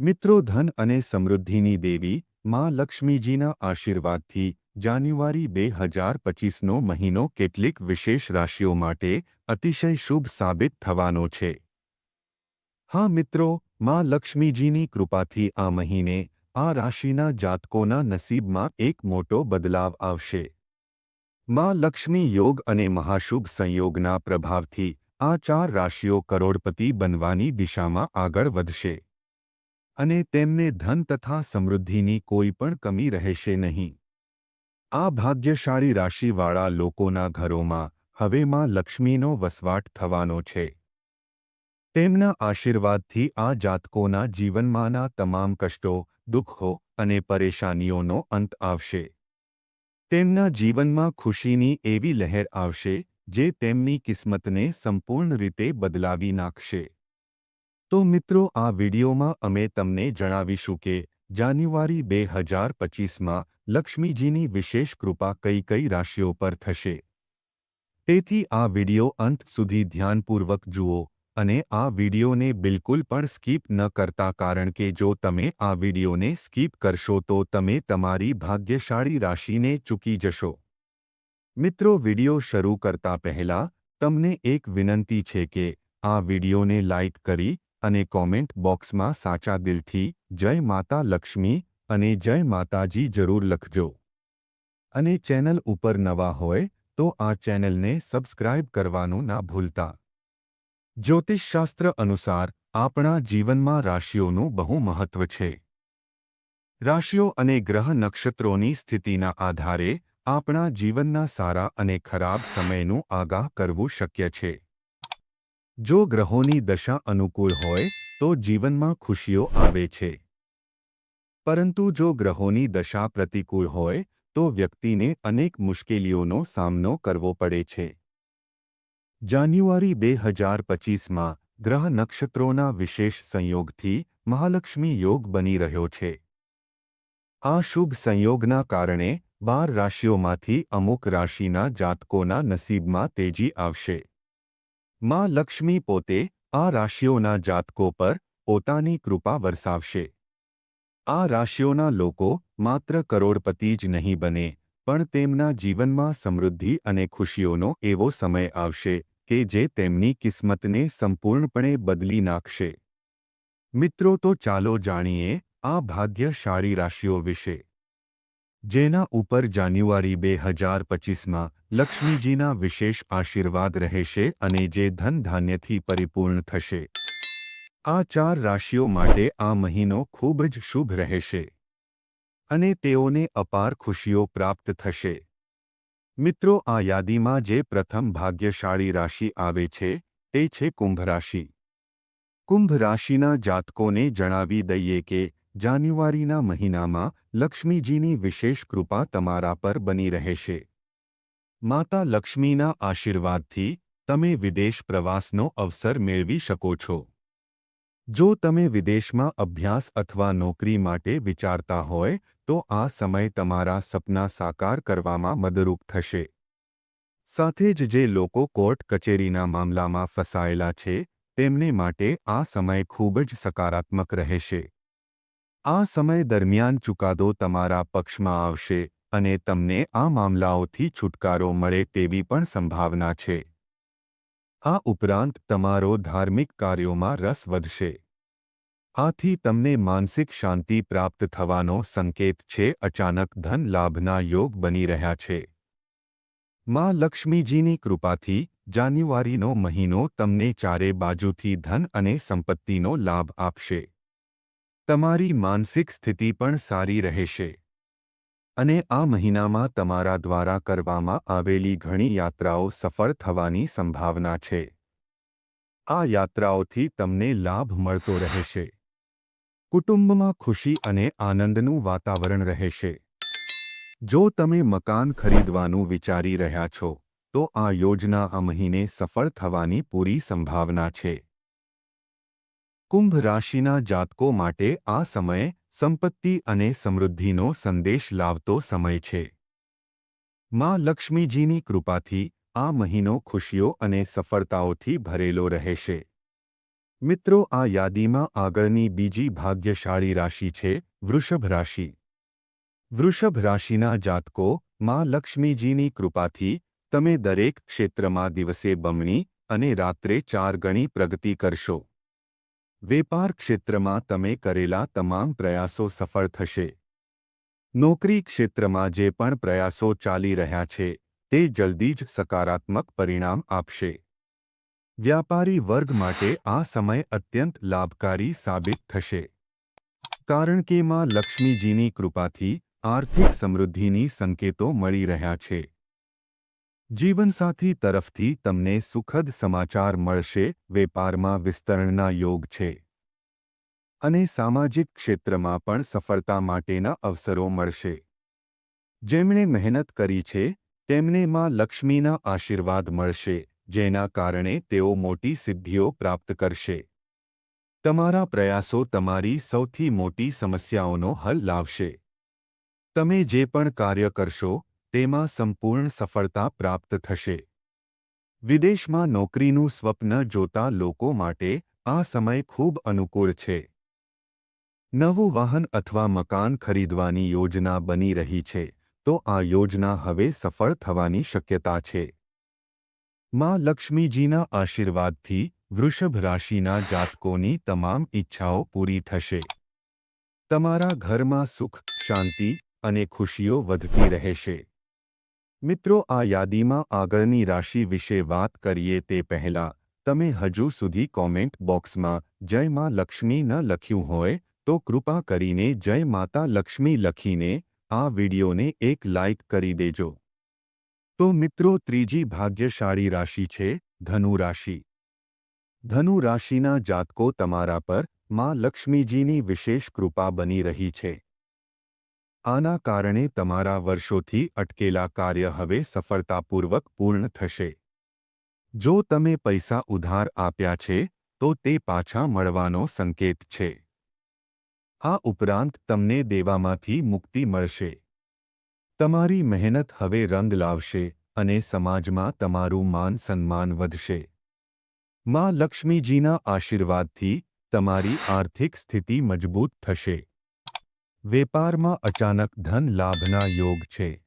મિત્રો ધન અને સમૃદ્ધિની દેવી માં લક્ષ્મીજીના આશીર્વાદથી જાન્યુઆરી બે હજાર પચીસનો મહિનો કેટલીક વિશેષ રાશિઓ માટે અતિશય શુભ સાબિત થવાનો છે. હા મિત્રો, માં લક્ષ્મીજીની કૃપાથી આ મહિને આ રાશિના જાતકોના નસીબમાં એક મોટો બદલાવ આવશે. માં લક્ષ્મી યોગ અને મહાશુભ સંયોગના પ્રભાવથી આ ચાર રાશિઓ કરોડપતિ બનવાની દિશામાં આગળ વધશે. અને તેમને ધન તથા સમૃદ્ધિની કોઈ પણ કમી રહેશે નહીં. આ ભાગ્યશાળી રાશિવાળા લોકોના ઘરોમાં હવે માં લક્ષ્મીનો વસવાટ થવાનો છે. તેમના આશીર્વાદથી આ જાતકોના જીવનમાંના તમામ કષ્ટો, દુઃખો અને પરેશાનીઓનો અંત આવશે. તેમના જીવનમાં ખુશીની એવી લહેર આવશે, જે તેમની કિસ્મતને સંપૂર્ણ રીતે બદલાવી નાખશે. તો મિત્રો, આ વિડીયોમાં અમે તમને જણાવીશું કે જાન્યુઆરી બે હજાર પચીસમાં લક્ષ્મીજીની વિશેષ કૃપા કઈ કઈ રાશિઓ પર થશે. તેથી આ વીડિયો અંત સુધી ધ્યાનપૂર્વક જુઓ અને આ વિડીયોને બિલકુલ પણ સ્કીપ ન કરતા કારણ કે જો તમે આ વિડીયોને સ્કીપ કરશો તો તમે તમારી ભાગ્યશાળી રાશિને ચૂકી જશો. મિત્રો, વીડિયો શરૂ કરતા પહેલા તમને એક વિનંતી છે કે આ વિડીયોને લાઇક કરી અને કોમેન્ટ બોક્સમાં સાચા દિલથી, જય માતા લક્ષ્મી, અને જય માતાજી જરૂર લખજો. અને ચેનલ ઉપર નવા હોય, તો આ ચેનલને સબસ્ક્રાઇબ કરવાનું ના ભૂલતા. જ્યોતિષશાસ્ત્ર અનુસાર, આપણા જીવનમાં રાશિઓનું બહુ મહત્વ છે. રાશિઓ અને ગ્રહ નક્ષત્રોની સ્થિતિના આધારે, આપણા જીવનના સારા અને ખરાબ સમયનું આગાહ કરવું શક્ય છે. જો ગ્રહોની દશા અનુકૂળ હોય, તો જીવનમાં ખુશીઓ આવે છે. પરંતુ જો ગ્રહોની દશા પ્રતિકૂળ હોય, તો વ્યક્તિને અનેક મુશ્કેલીઓનો સામનો કરવો પડે છે. જાન્યુઆરી બે હજાર પચીસમાં ગ્રહ નક્ષત્રોના વિશેષ સંયોગથી મહાલક્ષ્મી યોગ બની રહ્યો છે. આ શુભ સંયોગના કારણે બાર રાશિઓમાંથી અમુક રાશિના જાતકોના નસીબમાં તેજી આવશે. માં લક્ષ્મી પોતે આ રાશિઓના જાતકો પર પોતાની કૃપા વરસાવશે. આ રાશિઓના લોકો માત્ર કરોડપતિ જ નહીં બને, પણ તેમના જીવનમાં સમૃદ્ધિ અને ખુશીઓનો એવો સમય આવશે કે જે તેમની કિસ્મતને સંપૂર્ણપણે બદલી નાખશે. મિત્રો તો ચાલો જાણીએ આ ભાગ્યશાળી રાશિઓ વિશે. જેના ઉપર જાન્યુઆરી બે હજાર પચીસમાં લક્ષ્મીજીના વિશેષ આશીર્વાદ રહેશે અને જે ધન ધાન્યથી પરિપૂર્ણ થશે. આ ચાર રાશિઓ માટે આ મહિનો ખૂબ જ શુભ રહેશે અને તેઓને અપાર ખુશીઓ પ્રાપ્ત થશે. મિત્રો, આ યાદીમાં જે પ્રથમ ભાગ્યશાળી રાશિ આવે છે, તે છે કુંભ રાશિ. કુંભ રાશિના જાતકોને જણાવી દઈએ કે, જાન્યુઆરીના મહિનામાં લક્ષ્મીજીની વિશેષ કૃપા તમારા પર બની રહેશે. માતા લક્ષ્મીના આશીર્વાદથી તમે વિદેશ પ્રવાસનો અવસર મેળવી શકો છો. જો તમે વિદેશમાં અભ્યાસ અથવા નોકરી માટે વિચારતા હોય, તો આ સમય તમારા સપના સાકાર કરવામાં મદરૂપ થશે. સાથે જ જે લોકો કોર્ટ કચેરીના મામલામાં ફસાયેલા છે, તેમને માટે આ સમય ખૂબ જ સકારાત્મક રહેશે. આ સમય દરમિયાન ચુકાદો તમારા પક્ષમાં આવશે. અને તમને આ મામલાઓથી છુટકારો મળે તેવી પણ સંભાવના છે. આ ઉપરાંત તમારો ધાર્મિક કાર્યોમાં રસ વધશે. આથી તમને માનસિક શાંતિ પ્રાપ્ત થવાનો સંકેત છે. અચાનક ધન લાભના યોગ બની રહ્યા છે. માં લક્ષ્મીજીની કૃપાથી જાન્યુઆરીનો મહિનો તમને ચારે બાજુથી ધન અને સંપત્તિનો લાભ આપશે. તમારી માનસિક સ્થિતિ પણ સારી રહેશે. અને આ મહિનામાં તમારા દ્વારા કરવામાં આવેલી ઘણી યાત્રાઓ સફળ થવાની સંભાવના છે. આ યાત્રાઓથી તમને લાભ મળતો રહેશે. કુટુંબમાં ખુશી અને આનંદનું વાતાવરણ રહેશે. જો તમે મકાન ખરીદવાનું વિચારી રહ્યા છો, તો આ યોજના આ મહિને સફળ થવાની પૂરી સંભાવના છે. કુંભ રાશિના જાતકો માટે આ સમય સંપત્તિ અને સમૃદ્ધિનો સંદેશ લાવતો સમય છે. માં લક્ષ્મીજીની કૃપાથી આ મહિનો ખુશીઓ અને સફળતાઓથી ભરેલો રહેશે. મિત્રો, આ યાદીમાં આગળની બીજી ભાગ્યશાળી રાશિ છે વૃષભ રાશિ. વૃષભ રાશિના જાતકો, માં લક્ષ્મીજીની કૃપાથી તમે દરેક ક્ષેત્રમાં દિવસે બમણી અને રાત્રે ચાર ગણી પ્રગતિ કરશો. વેપાર ક્ષેત્રમાં તમે કરેલા તમામ પ્રયાસો સફળ થશે. નોકરી ક્ષેત્રમાં જે પણ પ્રયાસો ચાલી રહ્યા છે, તે જલ્દી જ સકારાત્મક પરિણામ આપશે. વ્યાપારી વર્ગ માટે આ સમય અત્યંત લાભકારી સાબિત થશે. કારણ કે માં લક્ષ્મીજીની કૃપાથી આર્થિક સમૃદ્ધિની સંકેતો મળી રહ્યા છે. જીવનસાથી તરફથી તમને સુખદ સમાચાર મળશે, વેપારમાં વિસ્તરણના યોગ છે. અને સામાજિક ક્ષેત્રમાં પણ સફળતા માટેના અવસરો મળશે. જેમણે મહેનત કરી છે, તેમને માં લક્ષ્મીના આશીર્વાદ મળશે, જેના કારણે તેઓ મોટી સિદ્ધિઓ પ્રાપ્ત કરશે. તમારા પ્રયાસો તમારી સૌથી મોટી સમસ્યાઓનો હલ લાવશે. તમે જે પણ કાર્ય કરશો તેમાં સંપૂર્ણ સફળતા પ્રાપ્ત થશે. વિદેશમાં નોકરીનું સ્વપ્ન જોતા લોકો માટે આ સમય ખૂબ અનુકૂળ છે. નવું વાહન અથવા મકાન ખરીદવાની યોજના બની રહી છે, તો આ યોજના હવે સફળ થવાની શક્યતા છે. માં લક્ષ્મીજીના આશીર્વાદથી વૃષભ રાશિના જાતકોની તમામ ઈચ્છાઓ પૂરી થશે. તમારા ઘરમાં સુખ, શાંતિ અને ખુશીઓ વધતી રહેશે. મિત્રો, આ યાદીમાં આગળની રાશિ વિશે વાત કરીએ તે પહેલાં, તમે હજુ સુધી કોમેન્ટ બોક્સમાં, જય માં લક્ષ્મી ન લખ્યું હોય, તો કૃપા કરીને જય માતા લક્ષ્મી લખીને, આ વિડિયોને એક લાઇક કરી દેજો. તો મિત્રો, ત્રીજી ભાગ્યશાળી રાશિ છે ધનુ રાશિ. ધનુ રાશિના જાતકો તમારા પરમાં લક્ષ્મીજીની વિશેષ કૃપા બની રહી છે. આના કારણે તમારા વર્ષોથી અટકેલા કાર્ય હવે સફળતાપૂર્વક પૂર્ણ થશે. જો તમે પૈસા ઉધાર આપ્યા છે, તો તે પાછા મળવાનો સંકેત છે. આ ઉપરાંત તમને દેવામાંથી મુક્તિ મળશે. તમારી મહેનત હવે રંગ લાવશે અને સમાજમાં તમારું માન સન્માન વધશે. માં લક્ષ્મીજીના આશીર્વાદથી તમારી આર્થિક સ્થિતિ મજબૂત થશે. વેપારમાં અચાનક ધન લાભના યોગ છે.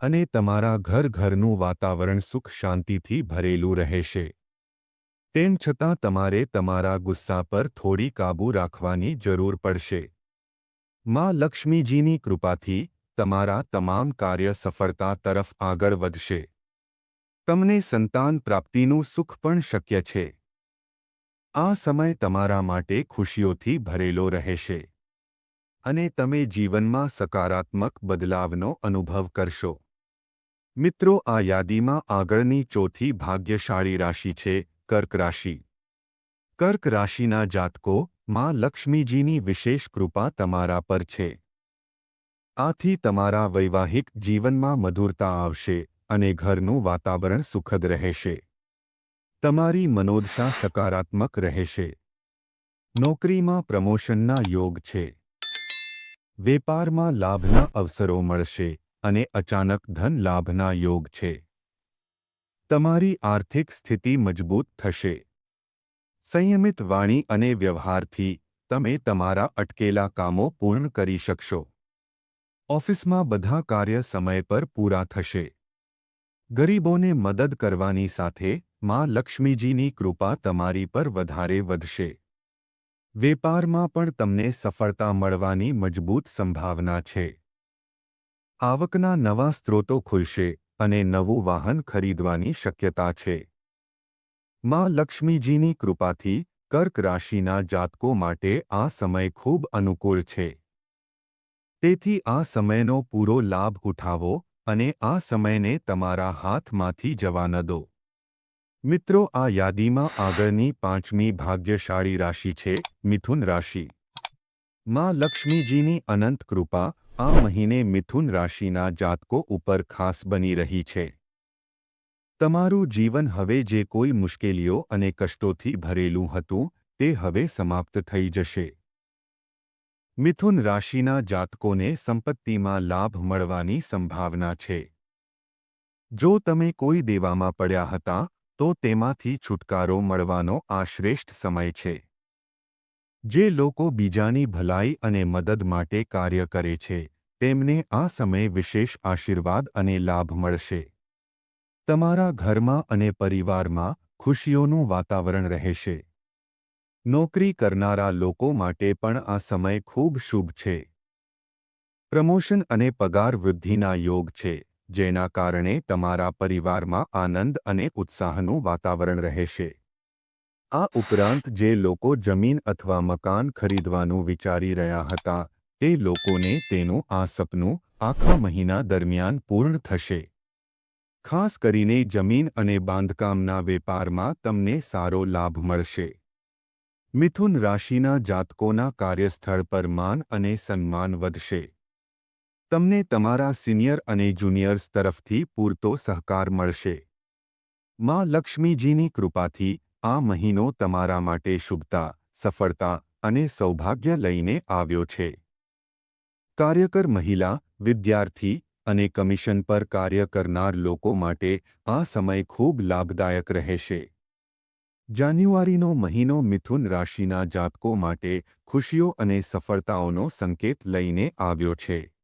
અને તમારા ઘર ઘરનું વાતાવરણ સુખ શાંતિથી ભરેલું રહેશે. તેમ છતાં તમારે તમારા ગુસ્સા પર થોડી કાબૂ રાખવાની જરૂર પડશે. માં લક્ષ્મીજીની કૃપાથી તમારા તમામ કાર્ય સફળતા તરફ આગળ વધશે. તમને સંતાન પ્રાપ્તિનું સુખ પણ શક્ય છે. આ સમય તમારા માટે ખુશીઓથી ભરેલો રહેશે. અને તમે જીવનમાં સકારાત્મક બદલાવનો અનુભવ કરશો. મિત્રો, આ યાદીમાં આગળની ચોથી ભાગ્યશાળી રાશિ છે કર્ક રાશિ. કર્ક રાશિના જાતકો માં લક્ષ્મીજીની વિશેષ કૃપા તમારા પર છે. આથી તમારા વૈવાહિક જીવનમાં મધુરતા આવશે અને ઘરનું વાતાવરણ સુખદ રહેશે. તમારી મનોદશા સકારાત્મક રહેશે. નોકરીમાં પ્રમોશનના યોગ છે. વેપારમાં લાભના અવસરો મળશે અને અચાનક ધન લાભના યોગ છે. તમારી આર્થિક સ્થિતિ મજબૂત થશે. સંયમિત વાણી અને વ્યવહારથી તમે તમારા અટકેલા કામો પૂર્ણ કરી શકશો. ઓફિસમાં બધા કાર્ય સમય પર પૂરા થશે. ગરીબોને મદદ કરવાની સાથે માં લક્ષ્મીજીની કૃપા તમારી પર વધારે વધશે. વેપારમાં પણ તમને સફળતા મળવાની મજબૂત સંભાવના છે. આવકના નવા સ્ત્રોતો ખુલશે અને નવું વાહન ખરીદવાની શક્યતા છે. માં લક્ષ્મીજીની કૃપાથી કર્ક રાશિના જાતકો માટે આ સમય ખૂબ અનુકૂળ છે. તેથી આ સમયનો પૂરો લાભ ઉઠાવો અને આ સમયને તમારા હાથમાંથી જવા ન દો. મિત્રો, આ યાદીમાં આગળની પાંચમી ભાગ્યશાળી રાશિ છે, મિથુન રાશિ. માં લક્ષ્મીજીની અનંત કૃપા આ મહિને મિથુન રાશિના જાતકો ઉપર ખાસ બની રહી છે. તમારું જીવન હવે જે કોઈ મુશ્કેલીઓ અને કષ્ટોથી ભરેલું હતું, તે હવે સમાપ્ત થઈ જશે. મિથુન રાશિના જાતકોને સંપત્તિમાં લાભ મળવાની સંભાવના છે. જો તમે કોઈ દેવામાં પડ્યા હતા તો તેમાંથી છુટકારો મળવાનો આ શ્રેષ્ઠ સમય છે. જે લોકો બીજાની ભલાઈ અને મદદ માટે કાર્ય કરે છે, તેમને આ સમયે વિશેષ આશીર્વાદ અને લાભ મળશે. તમારા ઘરમાં અને પરિવારમાં ખુશીઓનું વાતાવરણ રહેશે. નોકરી કરનારા લોકો માટે પણ આ સમય ખૂબ શુભ છે. પ્રમોશન અને પગાર વૃદ્ધિના યોગ છે. જેના કારણે તમારા પરિવારમાં આનંદ અને ઉત્સાહનું વાતાવરણ રહેશે આ ઉપરાંત જે લોકો જમીન અથવા મકાન ખરીદવાનું વિચારી રહ્યા હતા, તે લોકોને તેનું આ સપનું આખા મહિના દરમિયાન પૂર્ણ થશે. ખાસ કરીને જમીન અને બાંધકામના વેપારમાં તમને સારો લાભ મળશે. મિથુન રાશિના જાતકોના કાર્યસ્થળ પર માન અને સન્માન વધશે. તમને તમારા સિનિયર અને જુનિયર્સ તરફથી પૂરતો સહકાર મળશે. માં લક્ષ્મીજીની કૃપાથી આ મહિનો તમારા માટે શુભતા, સફળતા અને સૌભાગ્ય લઈને આવ્યો છે. કાર્યકર મહિલા, વિદ્યાર્થી અને કમિશન પર કાર્ય કરનાર લોકો માટે આ સમય ખૂબ લાભદાયક રહેશે. જાન્યુઆરીનો મહિનો મિથુન રાશિના જાતકો માટે ખુશીઓ અને સફળતાઓનો સંકેત લઈને આવ્યો છે.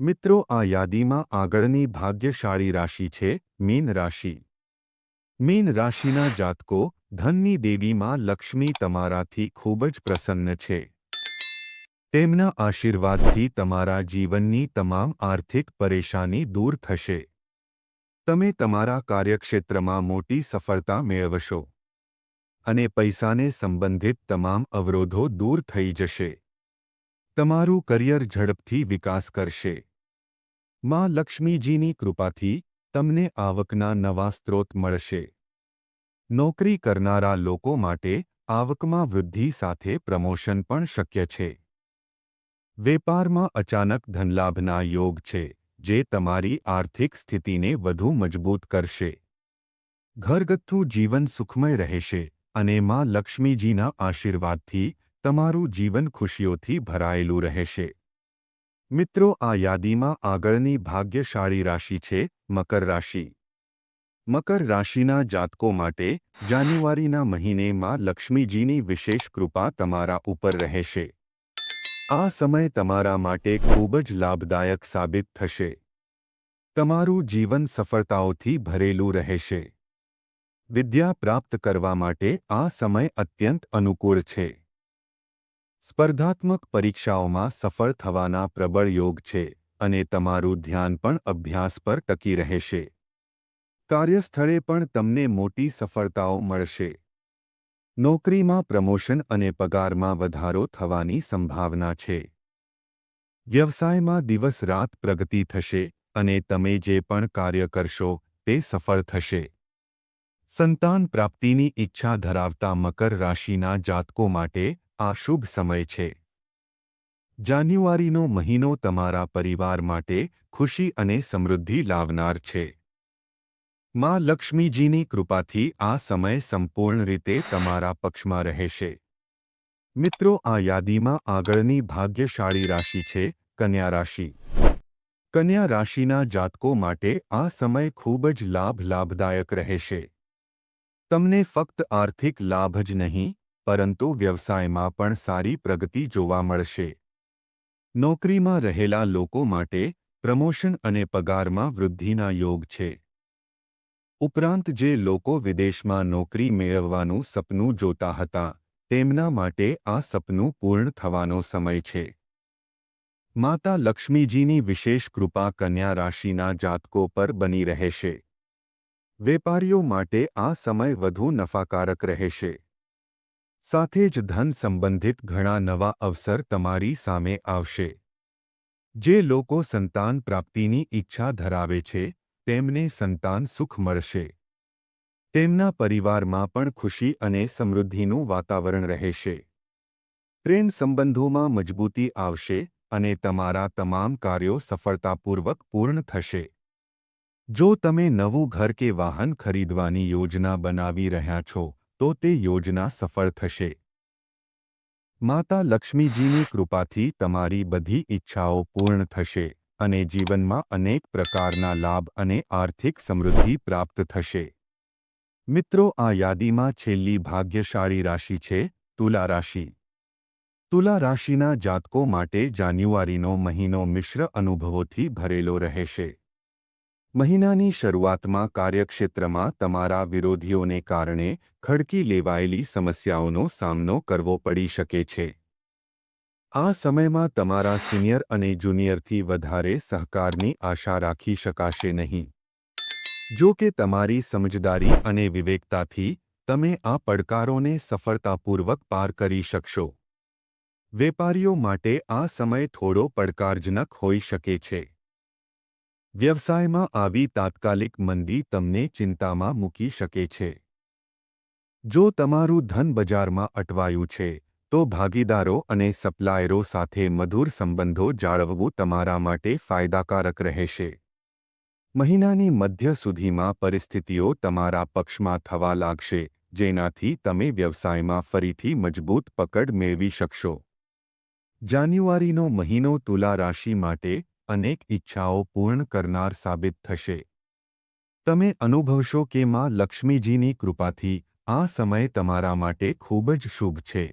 મિત્રો, આ યાદીમાં આગળની ભાગ્યશાળી રાશિ છે મીન રાશિ. મીન રાશિના જાતકો ધનની દેવીમાં લક્ષ્મી તમારાથી ખૂબ જ પ્રસન્ન છે. તેમના આશીર્વાદથી તમારા જીવનની તમામ આર્થિક પરેશાની દૂર થશે. તમે તમારા કાર્યક્ષેત્રમાં મોટી સફળતા મેળવશો. અને પૈસાને સંબંધિત તમામ અવરોધો દૂર થઈ જશે. તમારું કરિયર ઝડપથી વિકાસ કરશે. માં લક્ષ્મીજીની કૃપાથી તમને આવકના નવા સ્ત્રોત મળશે. નોકરી કરનારા લોકો માટે આવકમાં વૃદ્ધિ સાથે પ્રમોશન પણ શક્ય છે. વેપારમાં અચાનક ધનલાભના યોગ છે, જે તમારી આર્થિક સ્થિતિને વધુ મજબૂત કરશે. ઘરગથ્થુ જીવન સુખમય રહેશે અને માં લક્ષ્મીજીના આશીર્વાદથી તમારું જીવન ખુશીઓથી ભરાયેલું રહેશે. મિત્રો, આ યાદીમાં આગળની ભાગ્યશાળી રાશિ છે મકર રાશિ. મકર રાશિના જાતકો માટે જાન્યુઆરીના મહિનેમાં લક્ષ્મીજીની વિશેષ કૃપા તમારા ઉપર રહેશે. આ સમય તમારા માટે ખૂબ જ લાભદાયક સાબિત થશે. તમારું જીવન સફળતાઓથી ભરેલું રહેશે. વિદ્યા પ્રાપ્ત કરવા માટે આ સમય અત્યંત અનુકૂળ છે. સ્પર્ધાત્મક પરીક્ષાઓમાં સફળ થવાના પ્રબળ યોગ છે અને તમારું ધ્યાન પણ અભ્યાસ પર ટકી રહેશે. કાર્યસ્થળે પણ તમને મોટી સફળતાઓ મળશે. નોકરીમાં પ્રમોશન અને પગારમાં વધારો થવાની સંભાવના છે. વ્યવસાયમાં દિવસ રાત પ્રગતિ થશે અને તમે જે પણ કાર્ય કરશો તે સફળ થશે. સંતાન પ્રાપ્તિની ઈચ્છા ધરાવતા મકર રાશિના જાતકો માટે આ શુભ સમય છે. જાન્યુઆરીનો મહિનો તમારા પરિવાર માટે ખુશી અને સમૃદ્ધિ લાવનાર છે. માં લક્ષ્મીજીની કૃપાથી આ સમય સંપૂર્ણ રીતે તમારા પક્ષમાં રહેશે. મિત્રો, આ યાદીમાં આગળની ભાગ્યશાળી રાશિ છે કન્યા રાશિ. કન્યા રાશિના જાતકો માટે આ સમય ખૂબ જ લાભ લાભદાયક રહેશે. તમને ફક્ત આર્થિક લાભ જ નહીં પરંતુ વ્યવસાયમાં પણ સારી પ્રગતિ જોવા મળશે. નોકરીમાં રહેલા લોકો માટે પ્રમોશન અને પગારમાં વૃદ્ધિના યોગ છે. ઉપરાંત જે લોકો વિદેશમાં નોકરી મેળવવાનું સપનું જોતા હતા, તેમના માટે આ સપનું પૂર્ણ થવાનો સમય છે. માતા લક્ષ્મીજીની વિશેષ કૃપા કન્યા રાશિના જાતકો પર બની રહેશે. વેપારીઓ માટે આ સમય વધુ નફાકારક રહેશે. સાથે જ ધન સંબંધિત ઘણા નવા અવસર તમારી સામે આવશે. જે લોકો સંતાન પ્રાપ્તિની ઈચ્છા ધરાવે છે, તેમને સંતાન સુખ મળશે. તેમના પરિવારમાં પણ ખુશી અને સમૃદ્ધિનું વાતાવરણ રહેશે. પ્રેમ સંબંધોમાં મજબૂતી આવશે અને તમારા તમામ કાર્યો સફળતાપૂર્વક પૂર્ણ થશે. જો તમે નવું ઘર કે વાહન ખરીદવાની યોજના બનાવી રહ્યા છો તો તે યોજના સફળ થશે. માતા લક્ષ્મીજીની કૃપાથી તમારી બધી ઈચ્છાઓ પૂર્ણ થશે અને જીવનમાં અનેક પ્રકારના લાભ અને આર્થિક સમૃદ્ધિ પ્રાપ્ત થશે. મિત્રો, આ યાદીમાં છેલ્લી ભાગ્યશાળી રાશિ છે તુલા રાશિ. તુલા રાશિના જાતકો માટે જાન્યુઆરીનો મહિનો મિશ્ર અનુભવોથી ભરેલો રહેશે. મહિનાની શરૂઆતમાં કાર્યક્ષેત્રમાં તમારા વિરોધીઓને કારણે ખડકી લેવાયેલી સમસ્યાઓનો સામનો કરવો પડી શકે છે. આ સમયમાં તમારા સિનિયર અને જુનિયરથી વધારે સહકારની આશા રાખી શકાશે નહીં. જો કે તમારી સમજદારી અને વિવેકતાથી તમે આ પડકારોને સફળતાપૂર્વક પાર કરી શકશો. વેપારીઓ માટે આ સમય થોડો પડકારજનક હોઈ શકે છે. વ્યવસાયમાં આવી તાત્કાલિક મંદી તમને ચિંતામાં મૂકી શકે છે. જો તમારું ધન બજારમાં અટવાયું છે, તો ભાગીદારો અને સપ્લાયરો સાથે મધુર સંબંધો જાળવવું તમારા માટે ફાયદાકારક રહેશે. મહિનાની મધ્ય સુધીમાં પરિસ્થિતિઓ તમારા પક્ષમાં થવા લાગશે, જેનાથી તમે વ્યવસાયમાં ફરીથી મજબૂત પકડ મેળવી શકશો. જાન્યુઆરીનો મહિનો તુલા રાશિ માટે અનેક ઈચ્છાઓ પૂર્ણ કરનાર સાબિત થશે. તમે અનુભવશો કે માં લક્ષ્મીજીની કૃપાથી આ સમય તમારા માટે ખૂબ જ શુભ છે.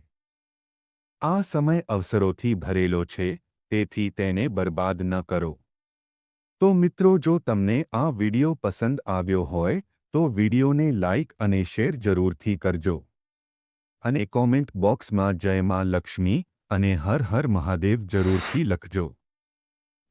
આ સમય અવસરોથી ભરેલો છે, તેથી તેને બરબાદ ન કરો. તો મિત્રો, જો તમને આ વિડિયો પસંદ આવ્યો હોય, તો વિડિયોને લાઇક અને શેર જરૂરથી કરજો. અને કોમેન્ટ બોક્સમાં જય માં લક્ષ્મી અને હર હર મહાદેવ જરૂરથી લખજો.